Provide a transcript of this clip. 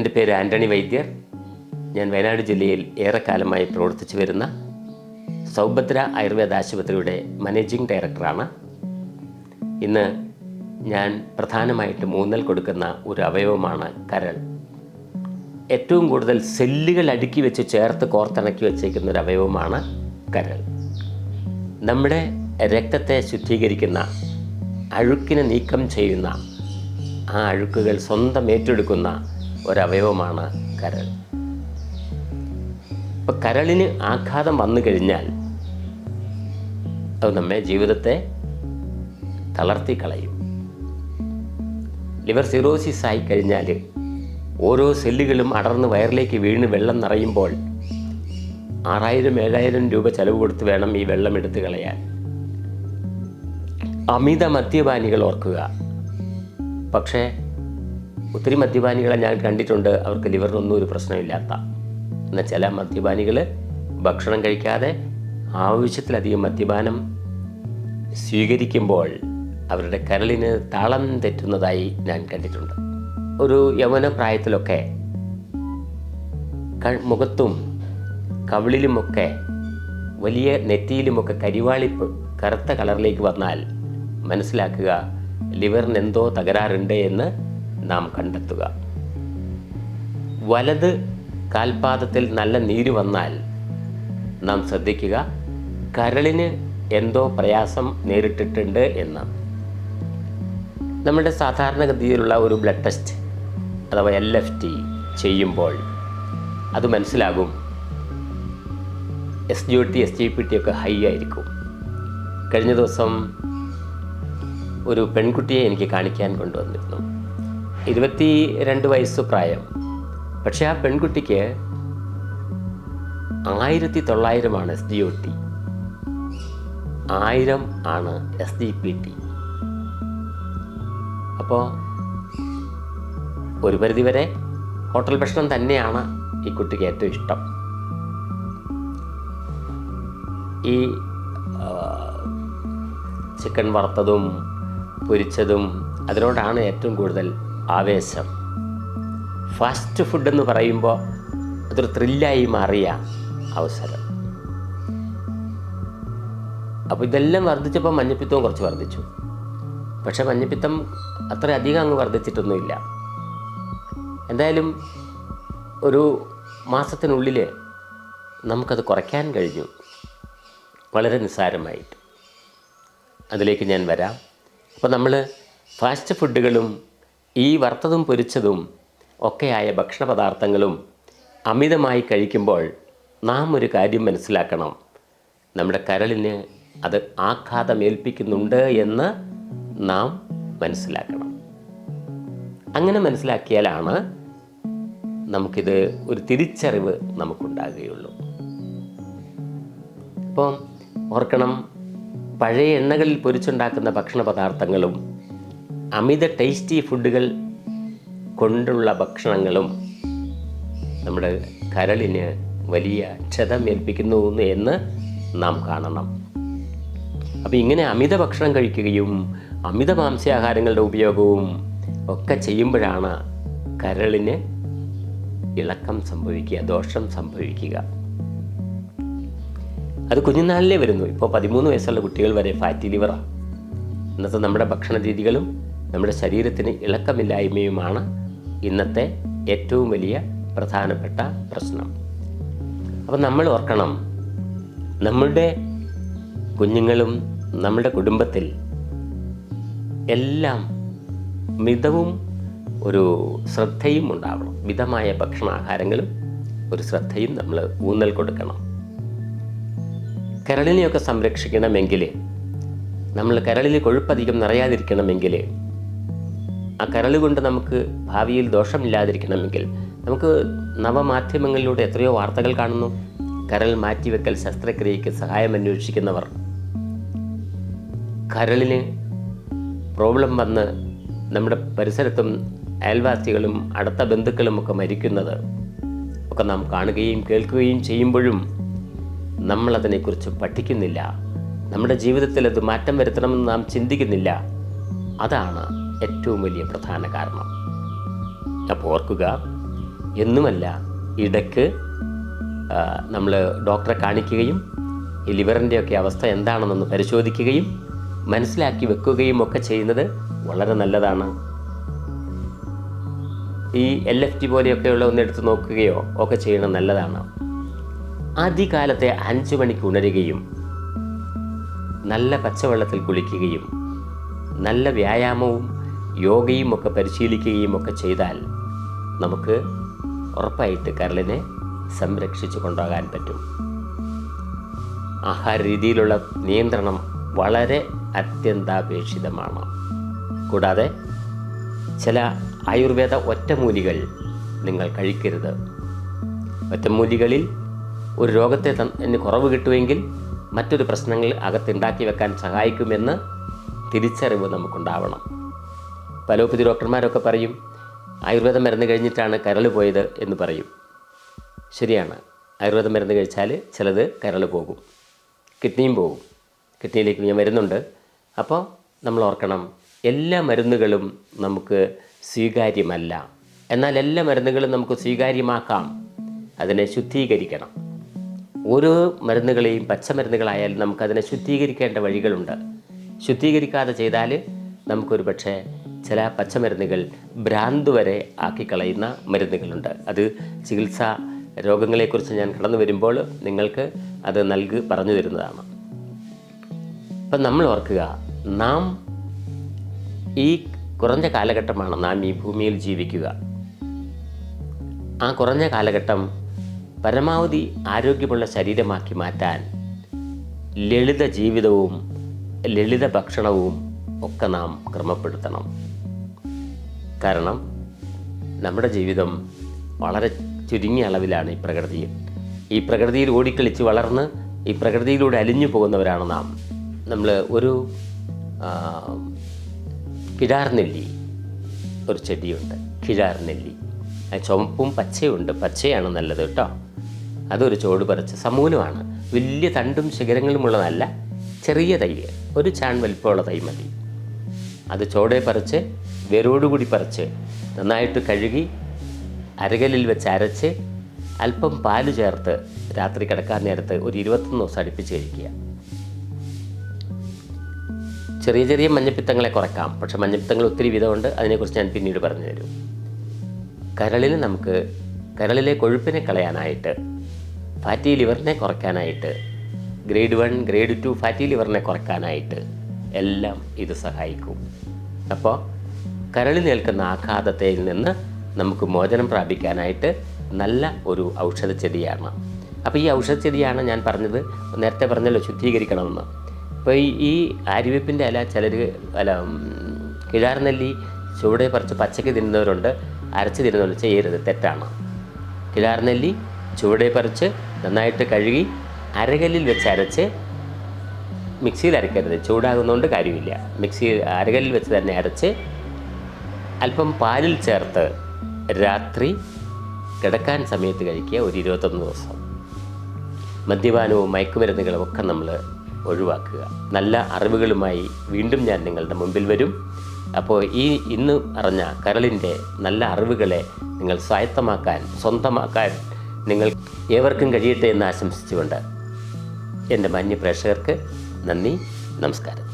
എന്റെ പേര് ആന്റണി വൈദ്യർ. ഞാൻ വയനാട് ജില്ലയിൽ ഏറെക്കാലമായി പ്രവർത്തിച്ചു വരുന്ന സൗഭദ്ര ആയുർവേദ ആശുപത്രിയുടെ മാനേജിംഗ് ഡയറക്ടറാണ്. ഇന്ന് ഞാൻ പ്രധാനമായിട്ടും ഊന്നൽ കൊടുക്കുന്ന ഒരു അവയവമാണ് കരൾ. ഏറ്റവും കൂടുതൽ സെല്ലുകൾ അടുക്കി വെച്ച് ചേർത്ത് കോർത്തിണക്കി വെച്ചേക്കുന്ന ഒരു അവയവമാണ് കരൾ. നമ്മുടെ രക്തത്തെ ശുദ്ധീകരിക്കുന്ന അഴുക്കിനെ നീക്കം ചെയ്യുന്ന ആ അഴുക്കുകൾ സ്വന്തം ഏറ്റെടുക്കുന്ന ഒരവയവമാണ് കരൾ. അപ്പം കരളിന് ആഘാതം വന്നു കഴിഞ്ഞാൽ അത് നമ്മെ ജീവിതത്തെ തളർത്തി കളയും ലിവർ സിറോസിസ് ആയി കഴിഞ്ഞാൽ ഓരോ സെല്ലുകളും അടർന്ന് വയറിലേക്ക് വീണ് വെള്ളം നിറയുമ്പോൾ ആറായിരം ഏഴായിരം രൂപ ചെലവ് കൊടുത്ത് വേണം ഈ വെള്ളം എടുത്തു കളയാൻ. അമിത മദ്യപാനികൾ ഓർക്കുക. പക്ഷേ ഒത്തിരി മദ്യപാനികളെ ഞാൻ കണ്ടിട്ടുണ്ട്. അവർക്ക് ലിവറിനൊന്നും ഒരു പ്രശ്നമില്ലാത്ത. എന്നാൽ ചില മദ്യപാനികൾ ഭക്ഷണം കഴിക്കാതെ ആവശ്യത്തിലധികം മദ്യപാനം സ്വീകരിക്കുമ്പോൾ അവരുടെ കരളിന് താളം തെറ്റുന്നതായി ഞാൻ കണ്ടിട്ടുണ്ട്. ഒരു യൗവന പ്രായത്തിലൊക്കെ മുഖത്തും കവിളിലുമൊക്കെ വലിയ നെറ്റിയിലുമൊക്കെ കരിവാളിപ്പ് കറുത്ത കളറിലേക്ക് വന്നാൽ മനസ്സിലാക്കുക ലിവറിന് എന്തോ തകരാറുണ്ട് എന്ന് നാം കണ്ടെത്തുക. വലത് കാൽപാദത്തിൽ നല്ല നീര് വന്നാൽ നാം ശ്രദ്ധിക്കുക കരളിന് എന്തോ പ്രയാസം നേരിട്ടിട്ടുണ്ട് എന്ന്. നമ്മുടെ സാധാരണഗതിയിലുള്ള ഒരു ബ്ലഡ് ടെസ്റ്റ് അഥവാ എൽ എഫ് ടി ചെയ്യുമ്പോൾ അത് മനസ്സിലാകും. S G O T S G P T ഒക്കെ ഹൈ ആയിരിക്കും. കഴിഞ്ഞ ദിവസം ഒരു പെൺകുട്ടിയെ എനിക്ക് കാണിക്കാൻ കൊണ്ടുവന്നിരുന്നു. ഇരുപത്തി രണ്ട് വയസ്സ് പ്രായം. പക്ഷെ ആ പെൺകുട്ടിക്ക് ആയിരത്തി തൊള്ളായിരമാണ് എസ് ഡി ഒ ടി ആയിരം ആണ് എസ് ഡി പി ടി അപ്പോൾ ഒരു പരിധിവരെ ഹോട്ടൽ ഭക്ഷണം തന്നെയാണ് ഈ കുട്ടിക്ക് ഏറ്റവും ഇഷ്ടം. ഈ ചിക്കൻ വറുത്തതും പൊരിച്ചതും അതിനോടാണ് ഏറ്റവും കൂടുതൽ ആവേശം. ഫാസ്റ്റ് ഫുഡ് എന്ന് പറയുമ്പോൾ അതൊരു ത്രില്ലായി മാറിയ അവസരം. അപ്പോൾ ഇതെല്ലാം വർദ്ധിച്ചപ്പോൾ മഞ്ഞപ്പിത്തവും കുറച്ച് വർദ്ധിച്ചു. പക്ഷേ മഞ്ഞപ്പിത്തം അത്രയധികം അങ്ങ് വർദ്ധിച്ചിട്ടൊന്നുമില്ല. എന്തായാലും ഒരു മാസത്തിനുള്ളിൽ നമുക്കത് കുറയ്ക്കാൻ കഴിഞ്ഞു. വളരെ നിസ്സാരമായിട്ട്. അതിലേക്ക് ഞാൻ വരാം. അപ്പോൾ നമ്മൾ ഫാസ്റ്റ് ഫുഡുകളും ഈ വറുത്തതും പൊരിച്ചതും ഒക്കെയായ ഭക്ഷണ പദാർത്ഥങ്ങളും അമിതമായി കഴിക്കുമ്പോൾ നാം ഒരു കാര്യം മനസ്സിലാക്കണം. നമ്മുടെ കരളിന് അത് ആഘാതമേൽപ്പിക്കുന്നുണ്ട് എന്ന് നാം മനസ്സിലാക്കണം. അങ്ങനെ മനസ്സിലാക്കിയാലാണ് നമുക്കിത് ഒരു തിരിച്ചറിവ് നമുക്കുണ്ടാകുകയുള്ളൂ. അപ്പം ഓർക്കണം പഴയ എണ്ണകളിൽ പൊരിച്ചുണ്ടാക്കുന്ന ഭക്ഷണ പദാർത്ഥങ്ങളും അമിത ടേസ്റ്റി ഫുഡുകൾ കൊണ്ടുള്ള ഭക്ഷണങ്ങളും നമ്മുടെ കരളിന് വലിയ ക്ഷതമേൽപ്പിക്കുന്നു എന്ന് നാം കാണണം. അപ്പോൾ ഇങ്ങനെ അമിത ഭക്ഷണം കഴിക്കുകയും അമിത മാംസ്യാഹാരങ്ങളുടെ ഉപയോഗവും ഒക്കെ ചെയ്യുമ്പോഴാണ് കരളിന് ഇളക്കം സംഭവിക്കുക ദോഷം സംഭവിക്കുക. അത് കുഞ്ഞുനാളിലേ വരുന്നു. ഇപ്പോൾ പതിമൂന്ന് വയസ്സുള്ള കുട്ടികൾ വരെ ഫാറ്റി ലിവറാണ് ഇന്നത്തെ നമ്മുടെ ഭക്ഷണ രീതികളും നമ്മുടെ ശരീരത്തിന് ഇളക്കമില്ലായ്മയുമാണ് ഇന്നത്തെ ഏറ്റവും വലിയ പ്രധാനപ്പെട്ട പ്രശ്നം. അപ്പം നമ്മൾ ഓർക്കണം നമ്മളുടെ കുഞ്ഞുങ്ങളും നമ്മുടെ കുടുംബത്തിൽ എല്ലാം മിതവും ഒരു ശ്രദ്ധയും ഉണ്ടാവണം. മിതമായ ഭക്ഷണാഹാരങ്ങളും ഒരു ശ്രദ്ധയും നമ്മൾ ഊന്നൽ കൊടുക്കണം. കരളിനെയൊക്കെ സംരക്ഷിക്കണമെങ്കിൽ നമ്മൾ കരളിൽ കൊഴുപ്പധികം നിറയാതിരിക്കണമെങ്കിൽ ആ കരൾ കൊണ്ട് നമുക്ക് ഭാവിയിൽ ദോഷമില്ലാതിരിക്കണമെങ്കിൽ നമുക്ക് നവമാധ്യമങ്ങളിലൂടെ എത്രയോ വാർത്തകൾ കാണുന്നു. കരൾ മാറ്റിവെക്കൽ ശസ്ത്രക്രിയയ്ക്ക് സഹായം അന്വേഷിക്കുന്നവർ. കരളിന് പ്രോബ്ലം വന്ന് നമ്മുടെ പരിസരത്തും അയൽവാസികളും അടുത്ത ബന്ധുക്കളും ഒക്കെ മരിക്കുന്നത് ഒക്കെ നാം കാണുകയും കേൾക്കുകയും ചെയ്യുമ്പോഴും നമ്മളതിനെക്കുറിച്ച് പഠിക്കുന്നില്ല. നമ്മുടെ ജീവിതത്തിൽ അത് മാറ്റം വരുത്തണമെന്ന് നാം ചിന്തിക്കുന്നില്ല. അതാണ് ഏറ്റവും വലിയ പ്രധാന കാരണം. അപ്പോൾ ഓർക്കുക എന്നുമല്ല ഇടയ്ക്ക് നമ്മൾ ഡോക്ടറെ കാണിക്കുകയും ഈ ലിവറിന്റെയൊക്കെ അവസ്ഥ എന്താണെന്നൊന്ന് പരിശോധിക്കുകയും മനസ്സിലാക്കി വെക്കുകയും ഒക്കെ ചെയ്യുന്നത് വളരെ നല്ലതാണ്. ഈ എൽ എഫ് ടി പോലെയൊക്കെയുള്ള ഒന്നെടുത്ത് നോക്കുകയോ ഒക്കെ ചെയ്യണം നല്ലതാണ്. ആദ്യകാലത്തെ അഞ്ച് മണിക്ക് ഉണരുകയും നല്ല പച്ചവെള്ളത്തിൽ കുളിക്കുകയും നല്ല വ്യായാമവും യോഗയും ഒക്കെ പരിശീലിക്കുകയും ഒക്കെ ചെയ്താൽ നമുക്ക് ഉറപ്പായിട്ട് കരളിനെ സംരക്ഷിച്ചു കൊണ്ടുപോകാൻ പറ്റും. ആഹാര രീതിയിലുള്ള നിയന്ത്രണം വളരെ അത്യന്താപേക്ഷിതമാണ്. കൂടാതെ ചില ആയുർവേദ ഒറ്റമൂലികൾ നിങ്ങൾ കഴിക്കരുത്. ഒറ്റമൂലികളിൽ ഒരു രോഗത്തെ തന്നെ കുറവ് കിട്ടുമെങ്കിൽ മറ്റൊരു പ്രശ്നങ്ങൾ അകത്തുണ്ടാക്കി വെക്കാൻ സഹായിക്കുമെന്ന് തിരിച്ചറിവ് നമുക്കുണ്ടാവണം. പലോപ്പതി ഡോക്ടർമാരൊക്കെ പറയും ആയുർവേദം മരുന്ന് കഴിഞ്ഞിട്ടാണ് കരൾ പോയത് എന്ന് പറയും. ശരിയാണ്. ആയുർവേദം മരുന്ന് കഴിച്ചാൽ ചിലത് കരൾ പോകും. കിഡ്നിയും പോകും. കിഡ്നിയിലേക്ക് ഞാൻ വരുന്നുണ്ട് അപ്പോൾ നമ്മൾ ഓർക്കണം എല്ലാ മരുന്നുകളും നമുക്ക് സ്വീകാര്യമല്ല. എന്നാൽ എല്ലാ മരുന്നുകളും നമുക്ക് സ്വീകാര്യമാക്കാം. അതിനെ ശുദ്ധീകരിക്കണം. ഓരോ മരുന്നുകളെയും പച്ചമരുന്നുകളായാലും നമുക്കതിനെ ശുദ്ധീകരിക്കേണ്ട വഴികളുണ്ട്. ശുദ്ധീകരിക്കാതെ ചെയ്താൽ നമുക്കൊരു പക്ഷേ ചില പച്ചമരുന്നുകൾ ഭ്രാന്ത് വരെ ആക്കിക്കളയുന്ന മരുന്നുകളുണ്ട്. അത് ചികിത്സ രോഗങ്ങളെക്കുറിച്ച് ഞാൻ കടന്നു വരുമ്പോൾ നിങ്ങൾക്ക് അത് നൽകി പറഞ്ഞു തരുന്നതാണ്. അപ്പം നമ്മൾ ഓർക്കുക നാം ഈ കുറഞ്ഞ കാലഘട്ടമാണ് നാം ഈ ഭൂമിയിൽ ജീവിക്കുക. ആ കുറഞ്ഞ കാലഘട്ടം പരമാവധി ആരോഗ്യമുള്ള ശരീരമാക്കി മാറ്റാൻ ലളിത ജീവിതവും ലളിത ഭക്ഷണവും ഒക്കെ നാം ക്രമപ്പെടുത്തണം. കാരണം നമ്മുടെ ജീവിതം വളരെ ചുരുങ്ങിയ അളവിലാണ് ഈ പ്രകൃതിയിൽ. ഈ പ്രകൃതിയിൽ ഓടിക്കളിച്ച് വളർന്ന് ഈ പ്രകൃതിയിലൂടെ അലിഞ്ഞു പോകുന്നവരാണ് നാം. നമ്മൾ ഒരു കിഴാർനെല്ലി ഒരു ചെടിയുണ്ട്. കിഴാർനെല്ലി. അത് ചുവപ്പും പച്ചയുണ്ട്. പച്ചയാണ് നല്ലത് കേട്ടോ. അതൊരു ചോട് പറിച്ച് സമൂലമാണ്. വലിയ തണ്ടും ശിഖരങ്ങളുമുള്ളതല്ല ചെറിയ തൈ ഒരു ചാൺ വലിപ്പമുള്ള തൈ മതി. അത് ചോടെ പറിച്ച് വേരോടുകൂടി പറിച്ച് നന്നായിട്ട് കഴുകി അരകലിൽ വെച്ച് അരച്ച് അല്പം പാൽ ചേർത്ത് രാത്രി കിടക്കാൻ നേരത്ത് ഒരു ഇരുപത്തൊന്ന് ദിവസം അടുപ്പിച്ച് കഴിക്കുക. ചെറിയ ചെറിയ മഞ്ഞപ്പിത്തങ്ങളെ കുറയ്ക്കാം പക്ഷെ മഞ്ഞപ്പിത്തങ്ങൾ ഒത്തിരി വിധമുണ്ട്. അതിനെക്കുറിച്ച് ഞാൻ പിന്നീട് പറഞ്ഞു തരും. കരളിന് നമുക്ക് കരളിലെ കൊഴുപ്പിനെ കളയാനായിട്ട് ഫാറ്റി ലിവറിനെ കുറയ്ക്കാനായിട്ട് grade one grade two fatty ലിവറിനെ കുറയ്ക്കാനായിട്ട് എല്ലാം ഇത് സഹായിക്കും. അപ്പോൾ കരളിനേൽക്കുന്ന ആഘാതത്തിൽ നിന്ന് നമുക്ക് മോചനം പ്രാപിക്കാനായിട്ട് നല്ല ഒരു ഔഷധച്ചെടിയാണ്. അപ്പോൾ ഈ ഔഷധച്ചെടിയാണ് ഞാൻ പറഞ്ഞത് നേരത്തെ പറഞ്ഞല്ലോ ശുദ്ധീകരിക്കണമെന്ന്. അപ്പോൾ ഈ ഈ ആര്യവേപ്പിന്റെ ഇല ചിലർ അല്ല കിഴാർനെല്ലി ചുവടെ പറിച്ച് പച്ചയ്ക്ക് തിന്നുന്നവരുണ്ട് അരച്ച് തിന്നുന്നവരുണ്ട് ചെയ്യരുത് തെറ്റാണ്. കിഴാർനെല്ലി ചുവടെ പറിച്ച് നന്നായിട്ട് കഴുകി അരകല്ലിൽ വെച്ച് അരച്ച് മിക്സിയിൽ അരക്കരുത് ചൂടാകുന്നതുകൊണ്ട് കാര്യമില്ല. മിക്സി അരകല്ലിൽ വെച്ച് തന്നെ അരച്ച് അല്പം പാലിൽ ചേർത്ത് രാത്രി കിടക്കാൻ സമയത്ത് കഴിക്കുക ഒരു ഇരുപത്തൊന്ന് ദിവസം. മദ്യപാനവും മയക്കുമരുന്നുകളും ഒക്കെ നമ്മൾ ഒഴിവാക്കുക. നല്ല അറിവുകളുമായി വീണ്ടും ഞാൻ നിങ്ങളുടെ മുമ്പിൽ വരും. അപ്പോൾ ഈ ഇന്ന് അറിഞ്ഞ കരളിന്റെ നല്ല അറിവുകളെ നിങ്ങൾ സ്വായത്തമാക്കാൻ സ്വന്തമാക്കാൻ നിങ്ങൾ ഏവർക്കും കഴിയട്ടെ എന്ന് ആശംസിച്ചുകൊണ്ട് എന്റെ മാന്യ പ്രേക്ഷകർക്ക് നന്ദി നമസ്കാരം.